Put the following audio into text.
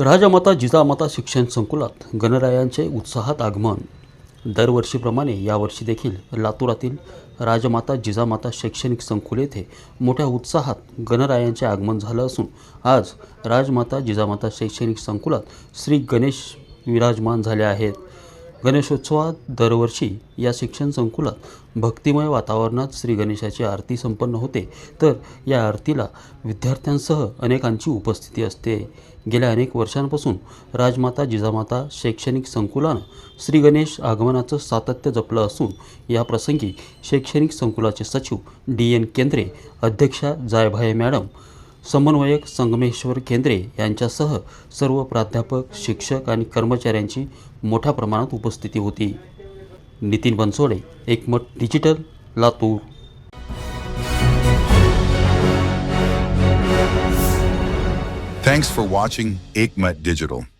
राजमाता जिजामाता शिक्षण संकुलात गणरायांचे उत्साहात आगमन. दरवर्षीप्रमाणे यावर्षी देखील लातूरातील राजमाता जिजामाता शैक्षणिक संकुल येथे मोठ्या उत्साहात गणरायांचे आगमन झालं असून आज राजमाता जिजामाता शैक्षणिक संकुलात श्री गणेश विराजमान झाले आहेत. गणेशोत्सवात दरवर्षी या शिक्षण संकुलात भक्तिमय वातावरणात श्री गणेशाची आरती संपन्न होते. तर या आरतीला विद्यार्थ्यांसह अनेकांची उपस्थिती असते. गेल्या अनेक वर्षांपासून राजमाता जिजामाता शैक्षणिक संकुलानं श्री गणेश आगमनाचं सातत्य जपलं असून या प्रसंगी शैक्षणिक संकुलाचे सचिव डी एन केंद्रे अध्यक्षा जायभाई मॅडम समन्वयक संगमेश्वर केंद्रे यांच्यासह सर्व प्राध्यापक शिक्षक आणि कर्मचाऱ्यांची मोठ्या प्रमाणात उपस्थिती होती. Nitin Bansode Ekmat digital Latur. Thanks for watching Ekmat digital.